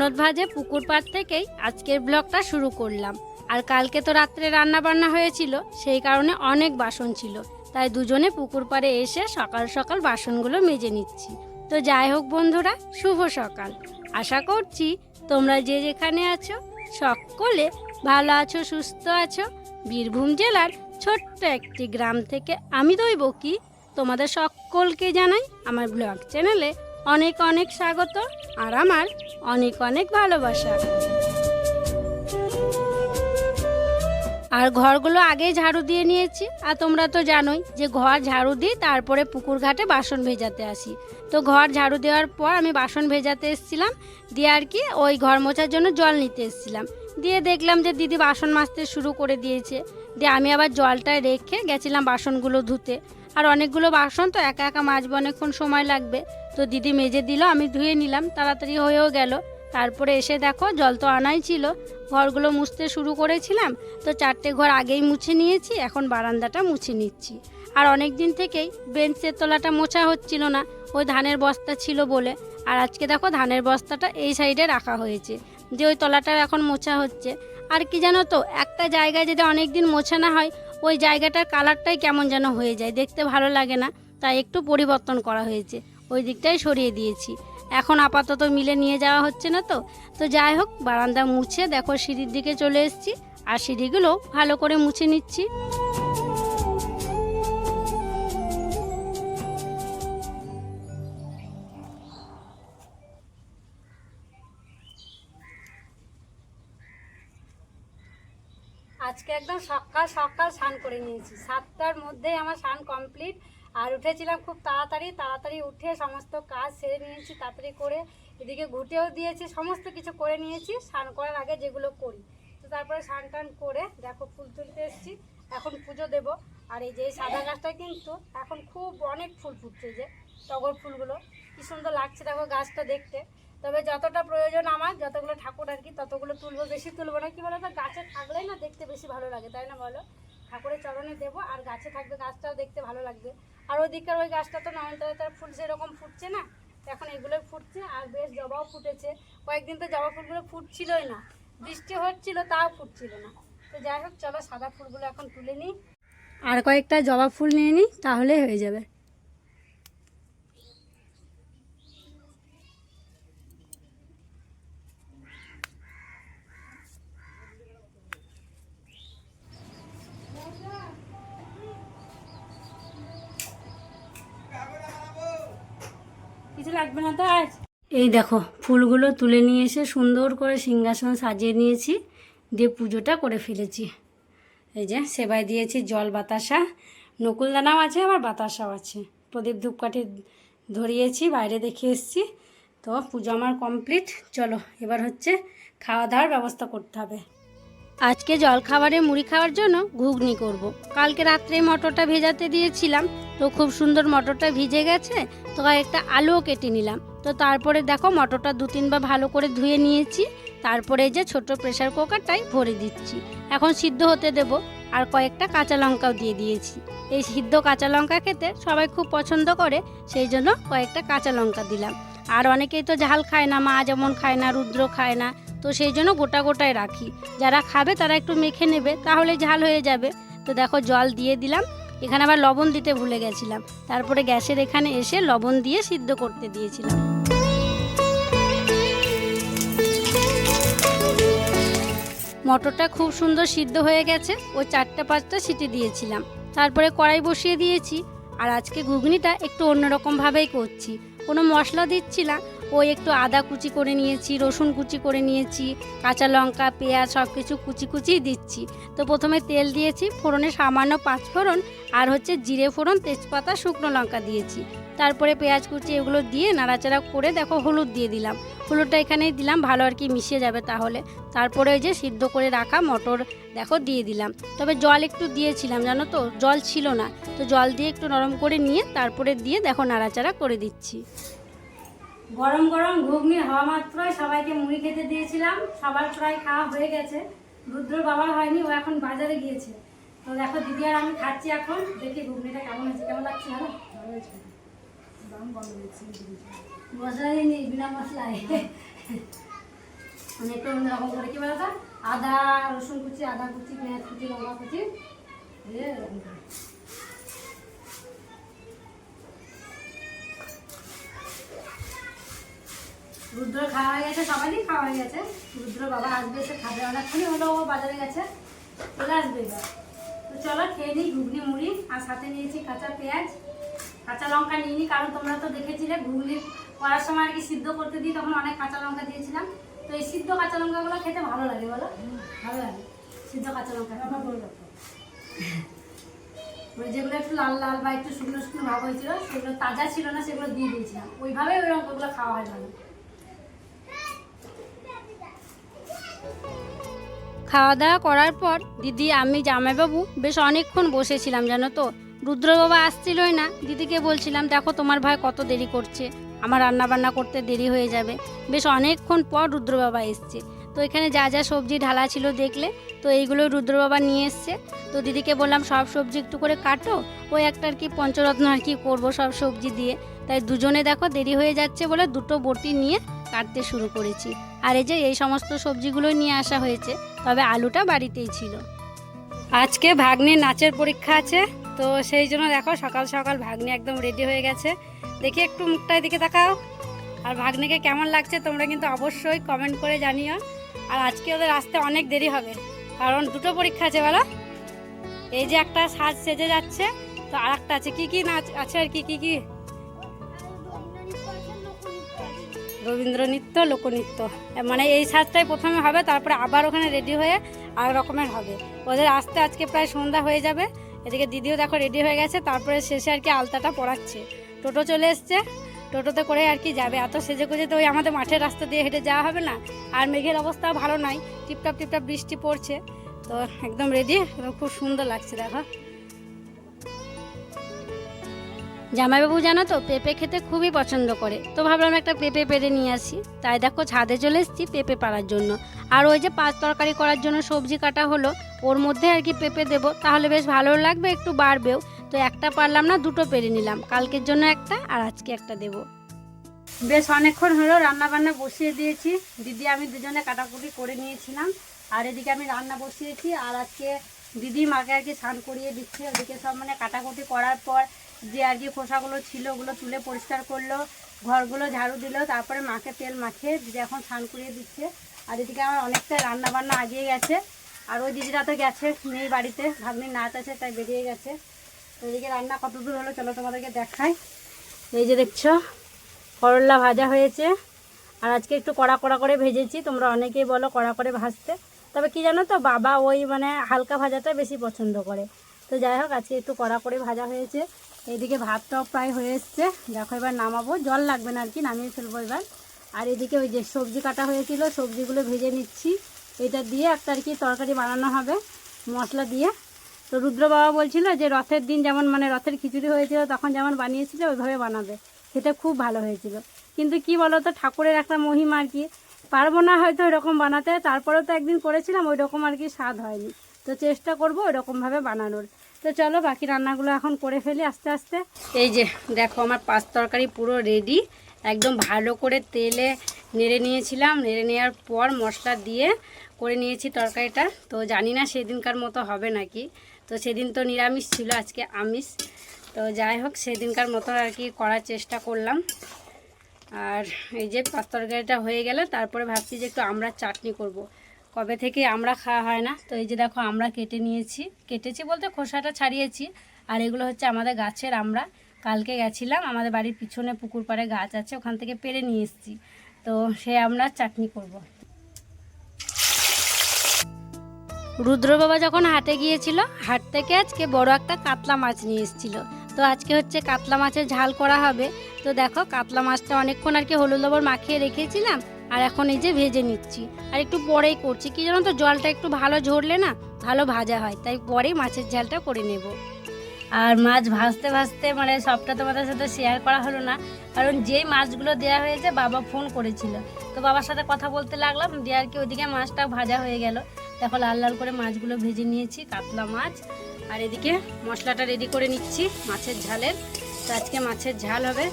ননদ ভাজে পুকুর পাড় থেকেই আজকের ব্লগটা শুরু করলাম। আর কালকে তো রাত্রে রান্না বান্না হয়েছিল, সেই কারণে অনেক বাসন ছিল। তাই দুজনে পুকুর পাড়ে এসে সকাল সকাল বাসনগুলো মেজে নিচ্ছি। তো যাই হোক বন্ধুরা, শুভ সকাল। আশা করছি তোমরা যে যেখানে আছো, সকলে ভালো আছো, সুস্থ আছো। বীরভূম জেলার ছোট্ট একটি গ্রাম থেকে আমি দইব কি, তোমাদের সকলকে জানাই আমার ব্লগ চ্যানেলে অনেক অনেক স্বাগত আর আমার অনেক অনেক ভালোবাসা। আর ঘরগুলো আগেই ঝাড়ু দিয়ে নিয়েছি। আর তোমরা তো জানোই যে ঘর ঝাড়ু দিই তারপরে পুকুর ঘাটে বাসন ভেজাতে আসি। তো ঘর ঝাড়ু দেওয়ার পর আমি বাসন ভেজাতে এসেছিলাম। দিয়ে আর কি ওই ঘর মোছার জন্য জল নিতে এসেছিলাম। দিয়ে দেখলাম যে দিদি বাসন মাজতে শুরু করে দিয়েছে। দিয়ে আমি আবার জলটায় রেখে গেছিলাম বাসনগুলো ধুতে। আর অনেকগুলো বাসন তো একা একা মাজবো অনেকক্ষণ সময় লাগবে। তো দিদি মেজে দিল, আমি ধুয়ে নিলাম, তাড়াতাড়ি হয়েও গেল। তারপরে এসে দেখো জল তো আনাই ছিল। ঘরগুলো মুছতে শুরু করেছিলাম, তো চারটে ঘর আগেই মুছে নিয়েছি, এখন বারান্দাটা মুছে নিচ্ছি। আর অনেক দিন থেকেই বেঞ্চের তলাটা মোছা হচ্ছিল না, ওই ধানের বস্তা ছিল বলে। আর আজকে দেখো ধানের বস্তাটা এই সাইডে রাখা হয়েছে, যে ওই তলাটা এখন মোছা হচ্ছে। আর কি জানো তো, একটা জায়গায় যদি অনেক দিন মোছানো হয়, ওই জায়গাটার কালারটাই কেমন যেন হয়ে যায়, দেখতে ভালো লাগে না। তাই একটু পরিবর্তন করা হয়েছে, ওই দিকটাই সরিয়ে দিয়েছি। এখন আপাতত মিলে নিয়ে যাওয়া হচ্ছে না তো। তো যাই হোক, বারান্দা মুছে দেখো সিঁড়ির দিকে চলে এসেছি, আর সিঁড়িগুলো ভালো করে মুছে নিচ্ছি। আজকে একদম সকাল সকাল স্নান করে নিয়েছি। সাতটার মধ্যেই আমার স্নান কমপ্লিট। আর উঠেছিলাম খুব তাড়াতাড়ি তাড়াতাড়ি উঠে সমস্ত কাজ সেরে নিয়েছি, তাড়াতাড়ি করে এদিকে ঘুটেও দিয়েছি, সমস্ত কিছু করে নিয়েছি, স্নান করার আগে যেগুলো করি। তো তারপরে স্নান টান করে দেখো ফুল তুলতে এসেছি, এখন পুজো দেব। আর এই যে সাদা গাছটা কিন্তু এখন খুব অনেক ফুল ফুটছে যে, টগর ফুলগুলো। কি সুন্দর লাগছে দেখো গাছটা দেখতে। তবে যতটা প্রয়োজন আমার, যতগুলো ঠাকুর আর কি, ততগুলো তুলবো। বেশি তুলবো না, কি বলো তো গাছে থাকলেই না দেখতে বেশি ভালো লাগে, তাই না বলো? ঠাকুরের চরণে দেবো, আর গাছে থাকবে গাছটাও দেখতে ভালো লাগবে। আর ওদিককার ওই গাছটা তো নয়নতারা তার ফুল সেরকম ফুটছে না, এখন এগুলো ফুটছে, আর বেশ জবাও ফুটেছে। কয়েকদিন তো জবা ফুলগুলো ফুটছিলই না, বৃষ্টি হচ্ছিল, তাও ফুটছিল না। তো যাই হোক, চলো সাদা ফুলগুলো এখন তুলে নিই। আর কয়েকটা জবা ফুল নিয়ে নিই, তাহলে হয়ে যাবে কিছু লাগবে না তো আজ এই দেখো, ফুলগুলো তুলে নিয়ে এসে সুন্দর করে সিংহাসন সাজিয়ে নিয়েছি, দিয়ে পুজোটা করে ফেলেছি। এই যে, সেবাই দিয়েছি, জল বাতাসা, নকুলদানাও আছে, আবার বাতাসাও আছে। প্রদীপ ধূপকাঠি ধরিয়েছি, বাইরে দেখে এসেছি। তো পুজো আমার কমপ্লিট, চলো, এবার হচ্ছে খাওয়া দাওয়ার ব্যবস্থা করতে হবে। আজকে জল খাবারে মুড়ি খাওয়ার জন্য ঘুগনি করব। কালকে রাত্রে মটরটা ভেজাতে দিয়েছিলাম, তো খুব সুন্দর মটরটা ভিজে গেছে, তো একটা আলুও কেটে নিলাম। তো তারপরে দেখো মটরটা দু তিনবার ভালো করে ধুয়ে নিয়েছি, তারপরে যে ছোট প্রেশার কুকারটাই ভরে দিচ্ছি। এখন সিদ্ধ হতে দেব, আর কয়েকটা কাঁচা লঙ্কাও দিয়ে দিয়েছি। এই সিদ্ধ কাঁচা লঙ্কা খেতে সবাই খুব পছন্দ করে, সেই জন্য কয়েকটা কাঁচা লঙ্কা দিলাম। আর অনেকেই তো ঝাল খায় না, মা যেমন খায় না, রুদ্র খায় না তো সেই জন্য গোটা গোটায় রাখি। যারা খাবে তারা একটু মেখে নেবে, তাহলে ঝাল হয়ে যাবে। তো দেখো জল দিয়ে দিলাম। এখানে আবার লবণ দিতে ভুলে গেছিলাম। তারপরে গ্যাসের এখানে এসে লবণ দিয়ে সিদ্ধ করতে দিয়েছিলাম। মটরটা খুব সুন্দর সিদ্ধ হয়ে গেছে। ও চারটা পাঁচটা সিটি দিয়েছিলাম। তারপরে কড়াই বসিয়ে দিয়েছি। আর আজকে ঘুগনিটা একটু অন্যরকমভাবেই করছি। কোনো মশলা দিচ্ছি না। ওই একটু আদা কুচি করে নিয়েছি, রসুন কুচি করে নিয়েছি, কাঁচা লঙ্কা, পেঁয়াজ সব কিছু কুচি কুচি দিচ্ছি। তো প্রথমে তেল দিয়েছি, ফোড়নে সামান্য পাঁচ ফোড়ন আর হচ্ছে জিরে ফোড়ন, তেজপাতা, শুকনো লঙ্কা দিয়েছি। তারপরে পেঁয়াজ কুচি এগুলো দিয়ে নাড়াচাড়া করে দেখো হলুদ দিয়ে দিলাম। হলুদটা এখানেই দিলাম, ভালো আর কি মিশিয়ে যাবে তাহলে। তারপরে ওই যে সিদ্ধ করে রাখা মটর, দেখো দিয়ে দিলাম। তবে জল একটু দিয়েছিলাম, জানো তো? জল ছিল না। তো জল দিয়ে একটু নরম করে নিয়ে তারপরে দিয়ে দেখো নাড়াচাড়া করে দিচ্ছি। গরম গরম ঘুগনি হওয়া মাত্রই সবাইকে মুড়ি খেতে দিয়েছিলাম। সবার প্রায় খাওয়া হয়ে গেছে। রুদ্রর বাবা হয়নি, ও এখন বাজারে গিয়েছে। তো দেখো দিদি আর আমি খাচ্ছি এখন। দেখি ঘুগনিটা কেমন হয়েছে, কেমন লাগছে ভালো মশলা বিনা আমি একটু অন্যরকম করে কি বলতো? আদা, রসুন কুচি, আদা কুচি, পেঁয়াজ কুচি, লঙ্কা কুচি। রুদ্র খাওয়া হয়ে গেছে, সবারই খাওয়া হয়ে গেছে। রুদ্র বাবা আসবে এসে খাবে অনেকক্ষণই হলো ও বাজারে গেছে। চলে আসবে এবার। তো চলো, খেয়ে নিই ঘুগনি, মুড়ি, আর সাথে নিয়েছি কাঁচা পেঁয়াজ। কাঁচা লঙ্কা নিয়ে নিই কারণ তোমরা তো দেখেছিলে ঘুগনি করার সময় আর কি সিদ্ধ করতে দিই, তখন অনেক কাঁচা লঙ্কা দিয়েছিলাম। তো এই সিদ্ধ কাঁচা লঙ্কাগুলো খেতে ভালো লাগে বলো? ভালো লাগে? সিদ্ধ কাঁচা লঙ্কা ওই যেগুলো একটু লাল লাল বা একটু শুকনো শুকনো ভাব হয়েছিল, সেগুলো তাজা ছিল না, সেগুলো দিয়ে দিয়েছিলাম। ওইভাবে ওই লঙ্কাগুলো খাওয়া হয় ভালো। খাওয়া দাওয়া করার পর দিদি, আমি জামাইবাবু বেশ অনেকক্ষণ বসেছিলাম, জানো তো? রুদ্র বাবা আসছিলই না। দিদিকে বলছিলাম, দেখো, তোমার ভাই কত দেরি করছে। আমার রান্না বান্না করতে দেরি হয়ে যাবে। বেশ অনেকক্ষণ পর রুদ্র বাবা এসছে। তো এখানে যা যা সবজি ঢালা ছিল দেখলে, তো এইগুলো রুদ্র বাবা নিয়ে এসছে। তো দিদিকে বললাম, সব সবজি একটু করে কাটো। ওই একটা আর কি পঞ্চরত্ন আর কি করব সব সবজি দিয়ে। তাই দুজনে দেখো দেরি হয়ে যাচ্ছে বলে দুটো বটি নিয়ে কাটতে শুরু করেছি। আর এই যে, এই সমস্ত সবজিগুলো নিয়ে আসা হয়েছে। তবে আলুটা বাড়িতেই ছিল। আজকে ভাগ্নে নাচের পরীক্ষা আছে। তো সেই জন্য দেখো সকাল সকাল ভাগ্নে একদম রেডি হয়ে গেছে। দেখি একটু মুখটার দিকে তাকাও। আর ভাগ্নিকে কেমন লাগছে তোমরা কিন্তু অবশ্যই কমেন্ট করে জানিও। আর আজকে ওদের আসতে অনেক দেরি হবে, কারণ দুটো পরীক্ষা আছে বলো? এই যে একটা সাজ সেজে যাচ্ছে, তো আর একটা আছে। কী কী নাচ আছে আর কি, কী কী? রবীন্দ্র নৃত্য, লোকনৃত্য। মানে এই সাজটাই প্রথমে হবে, তারপরে আবার ওখানে রেডি হয়ে আর রকমের হবে। ওদের আসতে আজকে প্রায় সন্ধ্যা হয়ে যাবে। এদিকে দিদিও দেখো রেডি হয়ে গেছে, তারপরে শেষে আর কি আলতাটা পড়াচ্ছে টোটো চলে এসছে। টোটোতে করে আর কি যাবে। এত সেজে গুজে তো ওই আমাদের মাঠের রাস্তা দিয়ে হেঁটে যাওয়া হবে না। আর মেঘের অবস্থা ভালো নয় টিপটাপ টিপটাপ বৃষ্টি পড়ছে। তো একদম রেডি এবং খুব সুন্দর লাগছে, দেখো। জামাইবাবু জানো তো, পেঁপে খেতে খুবই পছন্দ করে। তো ভাবলাম একটা পেঁপে পেরে নিয়ে আসি। তাই দেখো, ছাদে চলে এসেছি পেঁপে পাড়ার জন্য। আর ওই যে পাঁচ তরকারি করার জন্য সবজি কাটা হলো, ওর মধ্যে আর কি পেঁপে দেবো। তাহলে বেশ ভালো লাগবে, একটু বাড়বেও। তো একটা পারলাম না, দুটো পেরে নিলাম। কালকের জন্য একটা আর আজকে একটা দেব। বেশ অনেকক্ষণ হলো রান্না বান্না বসিয়ে দিয়েছি। দিদি, আমি দুজনে কাটাকুটি করে নিয়েছিলাম। আর এদিকে আমি রান্না বসিয়েছি। আর আজকে দিদি মাকে আর কি স্নান করিয়ে দিচ্ছে। ওদিকে সব মানে কাটাকুটি করার পর যে আর কি খোসাগুলো ছিল, ওগুলো তুলে পরিষ্কার করল, ঘরগুলো ঝাড়ু দিল, তারপরে মাকে তেল মাখিয়ে দিদি এখন স্নান করিয়ে দিচ্ছে। আর এদিকে আমার অনেকটা রান্না বান্না আগিয়ে গেছে। আর ওই দিদিরা তো গেছে, নেই বাড়িতে, ভাগ্নির নাচ আছে, তাই বেরিয়ে গেছে। এদিকে রান্না কত দূর হলো চলো তোমাদেরকে দেখাই। এই যে দেখছ, করলা ভাজা হয়েছে। আর আজকে একটু কড়া কড়া করে ভেজেছি, তোমরা অনেকেই বলো কড়া করে ভাজতে। তবে কি জানো তো, বাবা ওই মানে হালকা ভাজাটা বেশি পছন্দ করে। তো যাই হোক, আজকে একটু কড়া করে ভাজা হয়েছে। এইদিকে ভাতটাও প্রায় হয়ে এসছে। দেখো এবার নামাবো। জল লাগবে না আর কি, নামিয়ে ফেলব এবার। আর এদিকে ওই যে সবজি কাটা হয়েছিল, সবজিগুলো ভেজে নিচ্ছি। এটা দিয়ে একটা আর কি তরকারি বানানো হবে, মশলা দিয়ে। তো রুদ্র বাবা বলছিল যে রথের দিন যেমন মানে রথের খিচুড়ি হয়েছিল, তখন যেমন বানিয়েছিল, ওইভাবে বানাবে। সেটা খুব ভালো হয়েছিল। কিন্তু কি বলো তো ঠাকুরের একটা মহিমা আর কি। পারব না হয়তো ওইরকম বানাতে, তারপরেও তো একদিন করেছিলাম ওই রকম আর কি স্বাদ হয়নি। তো চেষ্টা করব ওইরকমভাবে বানানোর। তো চলো, বাকি রান্নাগুলো এখন করে ফেলি আস্তে আস্তে। এই যে, দেখো আমার পাঁচ তরকারি পুরো রেডি একদম ভালো করে তেলে নেড়ে নিয়েছিলাম। নেড়ে নেওয়ার পর মশলা দিয়ে করে নিয়েছি তরকারিটা। তো জানি না সেদিনকার মতো হবে নাকি। তো সেদিন তো নিরামিষ ছিল, আজকে আমিষ। তো যাই হোক, সেদিনকার মতো আর কি করার চেষ্টা করলাম। আর এই যে পাঁচ তরকারিটা হয়ে গেলে, তারপরে ভাবছি যে একটু আমরা চাটনি করব। কবে থেকে আমরা খাওয়া হয় না? তো এই যে দেখো আমরা কেটে নিয়েছি। কেটেছি বলতে খোসাটা ছাড়িয়েছি। আর এগুলো হচ্ছে আমাদের গাছের আমরা কালকে গেছিলাম, আমাদের বাড়ির পিছনে পুকুর পাড়ে গাছ আছে, ওখান থেকে পেরে নিয়ে এসেছি। তো সে আমরা চাটনি করব। রুদ্র বাবা যখন হাটে গিয়েছিল, হাট থেকে আজকে বড় একটা কাতলা মাছ নিয়ে এসেছিল। তো আজকে হচ্ছে কাতলা মাছের ঝাল করা হবে। তো দেখো, কাতলা মাছটা অনেকক্ষণ আর কি হলুদ লবণ মাখিয়ে রেখেছিলাম, আর এখন এই যে ভেজে নিচ্ছি। আর একটু পরেই করছি। কি জানো তো, জলটা একটু ভালো ঝরলে না, ভালো ভাজা হয়। তাই পরেই মাছের ঝালটা করে নেব। আর মাছ ভাজতে ভাজতে মানে সবটা তোমাদের সাথে শেয়ার করা হলো না। কারণ যেই মাছগুলো দেওয়া হয়েছে, বাবা ফোন করেছিল। তো বাবার সাথে কথা বলতে লাগলাম, দিয়ে আর কি ওইদিকে মাছটা ভাজা হয়ে গেল। দেখো লাল লাল করে মাছগুলো ভেজে নিয়েছি, কাতলা মাছ। আর এদিকে মশলাটা রেডি করে নিচ্ছি, মাছের ঝালের। তো আজকে মাছের ঝাল হবে।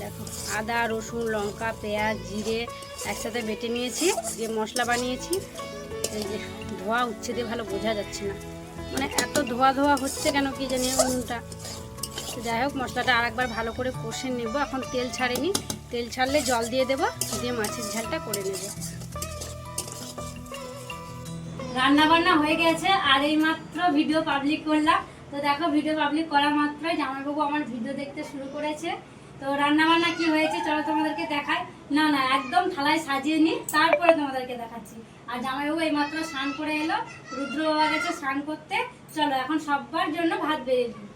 দেখো, আদা, রসুন, লঙ্কা, পেঁয়াজ, জিরে একসাথে বেটে নিয়েছি দিয়ে মশলা বানিয়েছি। এই যে ধোয়া উচ্ছে দিয়ে ভালো বোঝা যাচ্ছে না। মানে এত ধোয়া ধোয়া হচ্ছে কেন কি জানি উনুনটা যাই হোক, মশলাটা আরেকবার ভালো করে কষে নেব। এখন তেল ছাড়েনি। তেল ছাড়লে জল দিয়ে দেবো, দিয়ে মাছের ঝালটা করে নেব। রান্না বান্না হয়ে গেছে, আর এই মাত্র ভিডিও পাবলিক করলাম। তো দেখো ভিডিও পাবলিক করা মাত্রই জামাইবাবু আমার ভিডিও দেখতে শুরু করেছে। তো রান্না বান্না কি হয়েছে, চলো তোমাদেরকে দেখাই। না না, একদম থালায় সাজিয়ে নি তারপরে তোমাদেরকে দেখাচ্ছি। আর জামাইবাবু এই মাত্র স্নান করে এলো রুদ্র বাবা গেছে স্নান করতে। চলো, এখন সবার জন্য ভাত বেড়ে দিই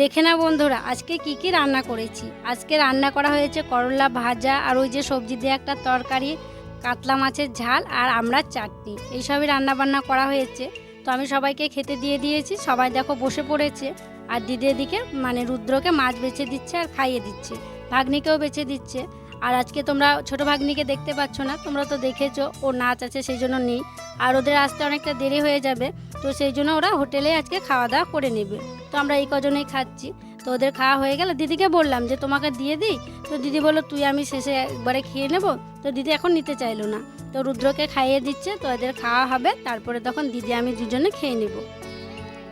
দেখে না বন্ধুরা, আজকে কি কি রান্না করেছি? আজকে রান্না করা হয়েছে করলা ভাজা, আর ওই যে সবজি দিয়ে একটা তরকারি। কাতলা মাছের ঝাল আর আমরা চাটনি। এইসবই রান্না বান্না করা হয়েছে। তো আমি সবাইকে খেতে দিয়ে দিয়েছি। সবাই দেখো বসে পড়েছে। আর দিদি এদিকে মানে রুদ্রকে মাছ বেছে দিচ্ছে আর খাইয়ে দিচ্ছে। ভাগ্নিকেও বেছে দিচ্ছে। আর আজকে তোমরা ছোট ভাগ্নিকে দেখতে পাচ্ছ না, তোমরা তো দেখেছ ও নাচ আছে, সেই জন্য নেই। আর ওদের আসতে অনেকটা দেরি হয়ে যাবে, তো সেই জন্য ওরা হোটেলে আজকে খাওয়া দাওয়া করে নেবে। তো আমরা এই কজনেই খাচ্ছি। তো ওদের খাওয়া হয়ে গেলে দিদিকে বললাম যে, তোমাকে দিয়ে দিই। তো দিদি বলল, তুই আমি শেষে একবারে খেয়ে নেব। তো দিদি এখন নিতে চাইলো না। তো রুদ্রকে খাইয়ে দিচ্ছে, তো এদের খাওয়া হবে। তারপরে তখন দিদি আমি দুজনে খেয়ে নেব।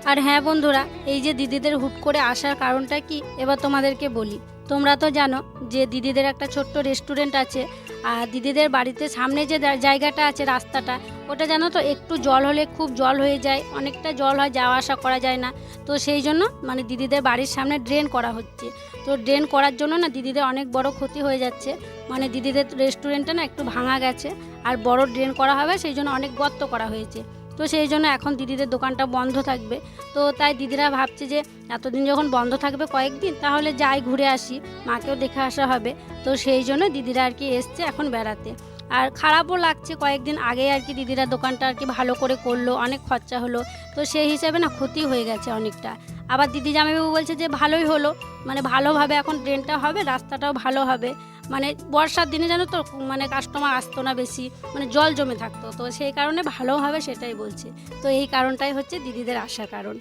আর হ্যাঁ বন্ধুরা, এই যে দিদিদের হুট করে আসার কারণটা কি, এবার তোমাদেরকে বলি। তোমরা তো জানো যে দিদিদের একটা ছোট্ট রেস্টুরেন্ট আছে, আর দিদিদের বাড়িতে সামনে যে জায়গাটা আছে রাস্তাটা, ওটা জানো তো একটু জল হলে খুব জল হয়ে যায়, অনেকটা জল হয়, যাওয়া আসা করা যায় না। তো সেই জন্য মানে দিদিদের বাড়ির সামনে ড্রেন করা হচ্ছে। তো ড্রেন করার জন্য না দিদিদের অনেক বড় ক্ষতি হয়ে যাচ্ছে। মানে দিদিদের রেস্টুরেন্টটা না একটু ভাঙা গেছে, আর বড় ড্রেন করা হবে, সেই জন্য অনেক গর্ত করা হয়েছে। তো সেই জন্য এখন দিদিদের দোকানটা বন্ধ থাকবে। তো তাই দিদিরা ভাবছে যে, এতদিন যখন বন্ধ থাকবে কয়েকদিন, তাহলে যাই ঘুরে আসি, মাকেও দেখে আসা হবে। তো সেই জন্য দিদিরা আর কি এসছে এখন বেড়াতে। আর খারাপও লাগছে, কয়েকদিন আগে আর কি দিদিরা দোকানটা আর কি ভালো করে করল, অনেক খরচা হলো। তো সেই হিসাবে না ক্ষতি হয়ে গেছে অনেকটা। আবার দিদি জামাইবাবু বলছে যে, ভালোই হলো। মানে ভালোভাবে এখন ট্রেনটা হবে, রাস্তাটাও ভালো হবে। মানে বর্ষার দিনে যেন তো মানে কাস্টমার আসতো না বেশি মানে জল জমে থাকতো। তো সেই কারণে ভালো হবে সেটাই বলছে। তো এই কারণটাই হচ্ছে দিদিদের আসার কারণ।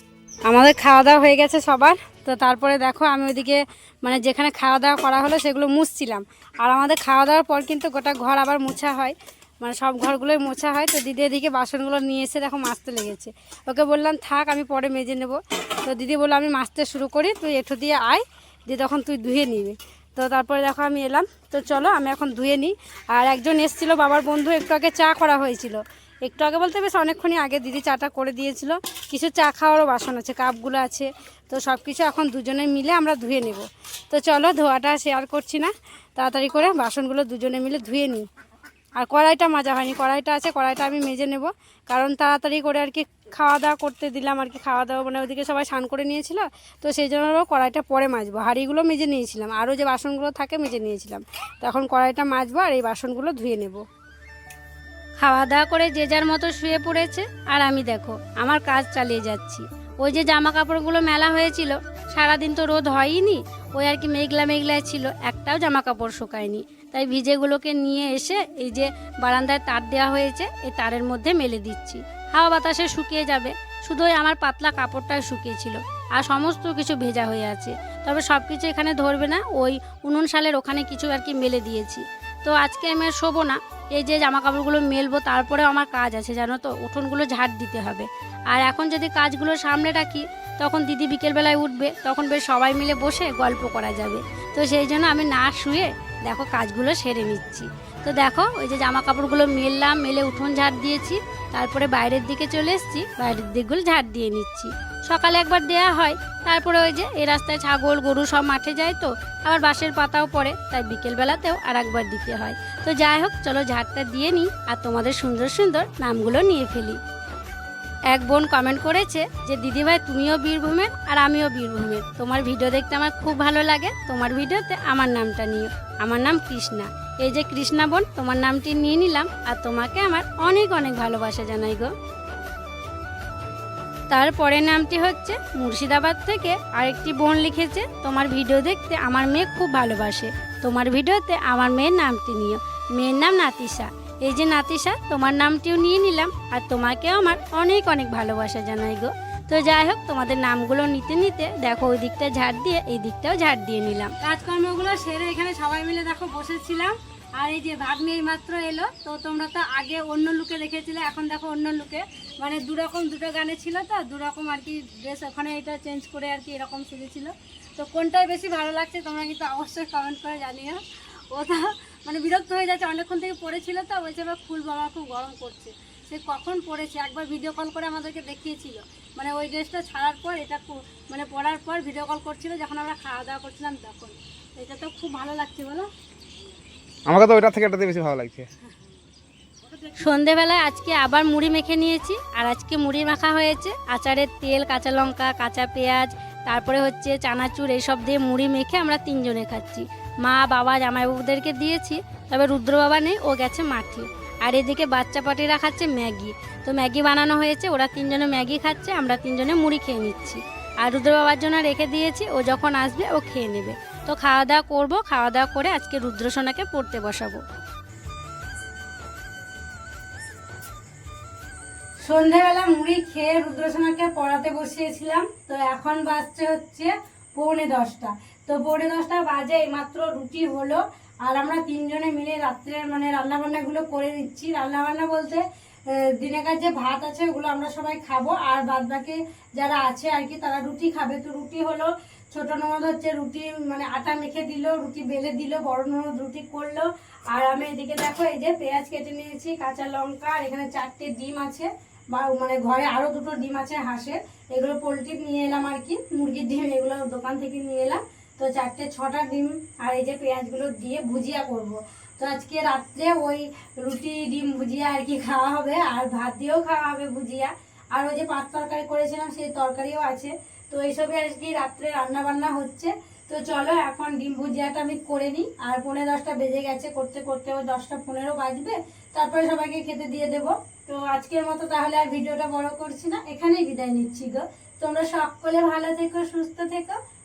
আমাদের খাওয়া দাওয়া হয়ে গেছে সবার। তো তারপরে দেখো আমি ওইদিকে মানে যেখানে খাওয়া দাওয়া করা হলো সেগুলো মুছছিলাম। আর আমাদের খাওয়া দাওয়ার পর কিন্তু গোটা ঘর আবার মোছা হয়। মানে সব ঘরগুলোই মোছা হয়। তো দিদি এদিকে বাসনগুলো নিয়ে এসে দেখো মাজতে লেগেছে। ওকে বললাম, থাক, আমি পরে মেজে নেব। তো দিদি বলল, আমি মাজতে শুরু করি, তুই এঠো দিয়ে আয়, দিয়ে তখন তুই ধুয়ে নিবি। তো তারপরে দেখো আমি এলাম। তো চলো আমি এখন ধুয়ে নিই। আর একজন এসেছিল, বাবার বন্ধু, একটু আগে চা করা হয়েছিল। একটু আগে বলতে বেশ অনেকক্ষণই আগে দিদি চাটা করে দিয়েছিল। কিছু চা খাওয়ারও বাসন আছে, কাপগুলো আছে। তো সব কিছু এখন দুজনে মিলে আমরা ধুয়ে নেব। তো চলো ধোয়াটা শেয়ার করছি না। তাড়াতাড়ি করে বাসনগুলো দুজনে মিলে ধুয়ে নিই। আর কড়াইটা মাজা হয়নি। কড়াইটা আছে, কড়াইটা আমি মেজে নেব। কারণ তাড়াতাড়ি করে আর কি খাওয়া দাওয়া করতে দিলাম আর কি খাওয়া দাওয়া মানে ওদিকে সবাই স্নান করে নিয়েছিল, তো সেই জন্য কড়াইটা পরে মাজবো। হাঁড়িগুলো মেজে নিয়েছিলাম, আরও যে বাসনগুলো থাকে মেজে নিয়েছিলাম। তো এখন কড়াইটা মাজবো আর এই বাসনগুলো ধুয়ে নেব। খাওয়া দাওয়া করে যে যার মতো শুয়ে পড়েছে, আর আমি দেখো, আমার কাজ চালিয়ে যাচ্ছি। ওই যে জামা কাপড়গুলো মেলা হয়েছিল, সারাদিন তো রোদ হয়নি ওই আর কি মেঘলা মেঘলায় ছিল, একটাও জামা কাপড় শুকায়নি। তাই ভিজেগুলোকে নিয়ে এসে এই যে বারান্দায় তার দেওয়া হয়েছে, এই তারের মধ্যে মেলে দিচ্ছি। হাওয়া বাতাসে শুকিয়ে যাবে। শুধু ওই আমার পাতলা কাপড়টাই শুকিয়েছিল। আর সমস্ত কিছু ভেজা হয়ে আছে। তবে সব কিছু এখানে ধরবে না। ওই উনুন সালের ওখানে কিছু আর কি মেলে দিয়েছি। তো আজকে আমি আর শোবো না। এই যে জামা কাপড়গুলো মেলবো, তারপরেও আমার কাজ আছে, জানো তো? উঠোনগুলো ঝাড় দিতে হবে। আর এখন যদি কাজগুলো সামনে রাখি, তখন দিদি বিকেলবেলায় উঠবে। তখন বেশ সবাই মিলে বসে গল্প করা যাবে। তো সেই জন্য আমি না শুয়ে, দেখো কাজগুলো সেরে নিচ্ছি। তো দেখো, ওই যে জামা কাপড়গুলো মেললাম, মেলে উঠোন ঝাড় দিয়েছি, তারপরে বাইরের দিকে চলে এসেছি, বাইরের দিকগুলো ঝাড় দিয়ে নিচ্ছি। সকালে একবার দেয়া হয়, তারপরে ওই যে এই রাস্তায় ছাগল, গরু সব মাঠে যায় তো, আবার বাঁশের পাতাও পড়ে, তাই বিকেলবেলাতেও আর একবার দিতে হয়। তো যাই হোক, চলো ঝাড়টা দিয়ে নিই, আর তোমাদের সুন্দর সুন্দর নামগুলো নিয়ে ফেলি। এক বোন কমেন্ট করেছে যে, দিদিভাই, তুমিও বীরভূমের আর আমিও বীরভূমের। তোমার ভিডিও দেখতে আমার খুব ভালো লাগে, তোমার ভিডিওতে আমার নামটা নিও। আমার নাম কৃষ্ণা। এই যে কৃষ্ণা বোন, তোমার নামটি নিয়ে নিলাম আর তোমাকে আমার অনেক অনেক ভালোবাসা জানাই গো। তারপরের নামটি হচ্ছে মুর্শিদাবাদ থেকে আরেকটি বোন লিখেছে, তোমার ভিডিও দেখতে আমার মেয়ে খুব ভালোবাসে। তোমার ভিডিওতে আমার মেয়ের নামটি নিও। মেয়ের নাম নাতিশা। এই যে নাতিশা, তোমার নামটিও নিয়ে নিলাম আর তোমাকেও আমার অনেক অনেক ভালোবাসা জানাই গো। তো যাই হোক, তোমাদের নামগুলো নিতে নিতে দেখো ওই দিকটা ঝাড় দিয়ে, এই দিকটাও ঝাড় দিয়ে নিলাম। কাজকর্মগুলো সেরে এখানে সবাই মিলে দেখো বসেছিলাম। আর এই যে ভাগ্নে মাত্র এলো, তো তোমরা তো আগে অন্য লুকে দেখেছিলে, এখন দেখো অন্য লুকে। মানে দুরকম দুটো গানে ছিল তো, দুরকম আর কি ড্রেস ওখানে এটা চেঞ্জ করে আর কি এরকম সেজেছিল। তো কোনটাই বেশি ভালো লাগছে তোমরা কিন্তু অবশ্যই কমেন্ট করে জানিও। ও তো মানে বিরক্ত হয়ে যাচ্ছে, অনেকক্ষণ থেকে পড়েছিল তো, বলছে এবার ফুল বাবা খুব গরম করছে। সে কখন পড়েছে? একবার ভিডিও কল করে আমাদেরকে দেখিয়েছিল। মানে ওই ড্রেসটা ছাড়ার পর এটা মানে পরার পর ভিডিও কল করছিল যখন আমরা খাওয়া দাওয়া করছিলাম তখন। এটা তো খুব ভালো লাগছে বলো। আমাকে তো ওইটা থেকে এটাতে বেশি ভালো লাগছে। সন্ধেবেলায় আজকে আবার মুড়ি মেখে নিয়েছি আর আজকে মুড়ি মাখা হয়েছে। আচারের তেল কাঁচা লঙ্কা কাঁচা পেঁয়াজ তারপরে হচ্ছে চানাচুর এইসব দিয়ে মুড়ি মেখে আমরা তিনজনে খাচ্ছি। মা বাবা জামাইবাবুদেরকে দিয়েছি তবে রুদ্র বাবা নেই ও গেছে মাঠে। আর এদিকে বাচ্চা পাটিরা খাচ্ছে ম্যাগি। তো ম্যাগি বানানো হয়েছে, ওরা তিনজনে ম্যাগি খাচ্ছে, আমরা তিনজনে মুড়ি খেয়ে নিচ্ছি। আর রুদ্র বাবার জন্য রেখে দিয়েছি, ও যখন আসবে, ও খেয়ে নেবে। তো খাওয়া দাওয়া করব, খাওয়া দাওয়া করে আজকে রুদ্রসোনাকে পড়তে বসাবো। সন্ধেবেলা মুড়ি খেয়ে রুদ্রসোনাকে পড়াতে বসিয়েছিলাম, তো এখন বাজছে হচ্ছে পৌনে দশটা। তো পৌনে দশটা বাজে, এইমাত্র রুটি হলো আর আমরা তিনজনে মিলে রাত্রে মানে রান্না বান্নাগুলো করে দিচ্ছি রান্না বান্না বলতে দিনেকার যে ভাত আছে ওগুলো আমরা সবাই খাব। আর বাদ বাকি যারা আছে আর কি, তারা রুটি খাবে। তো রুটি হলো, ছোট ননদ হচ্ছে রুটি মানে আটা মেখে দিল, রুটি বেলে দিল, বড় ননদ রুটি করল। আর আমি এদিকে দেখো, এই যে পেঁয়াজ কেটে নিয়েছি, কাঁচা লঙ্কা, আর এখানে চারটে ডিম আছে। বা মানে ঘরে আরও দুটো ডিম আছে হাঁসের। এগুলো পোলট্রি নিয়ে এলাম আর কি, মুরগির ডিম এগুলো দোকান থেকে নিয়ে এলাম। তো চারটে, ছটা ডিম আর এই যে পেঁয়াজগুলো দিয়ে ভুজিয়া করব। তো আজকে রাত্রে ওই রুটি, ডিম, ভুজিয়া আর কি খাওয়া হবে, আর ভাত দিয়েও খাওয়া হবে ভুজিয়া। আর ওই যে পাত তরকারি করেছিলাম, সেই তরকারিও আছে। তো এইসবই আর কি রাত্রে রান্না বান্না হচ্ছে। তো চলো এখন ডিম ভুজিয়াটা আমি করে নিই। আর পনেরো দশটা বেজে গেছে, করতে করতে ওই দশটা পনেরো বাজবে। তারপরে সবাইকে খেতে দিয়ে দেবো। তো আজকের মতো তাহলে আর ভিডিওটা বড় করছি না। এখানেই বিদায় নিচ্ছি গো। তোমরা সকলে ভালো থেকো, সুস্থ থেকো।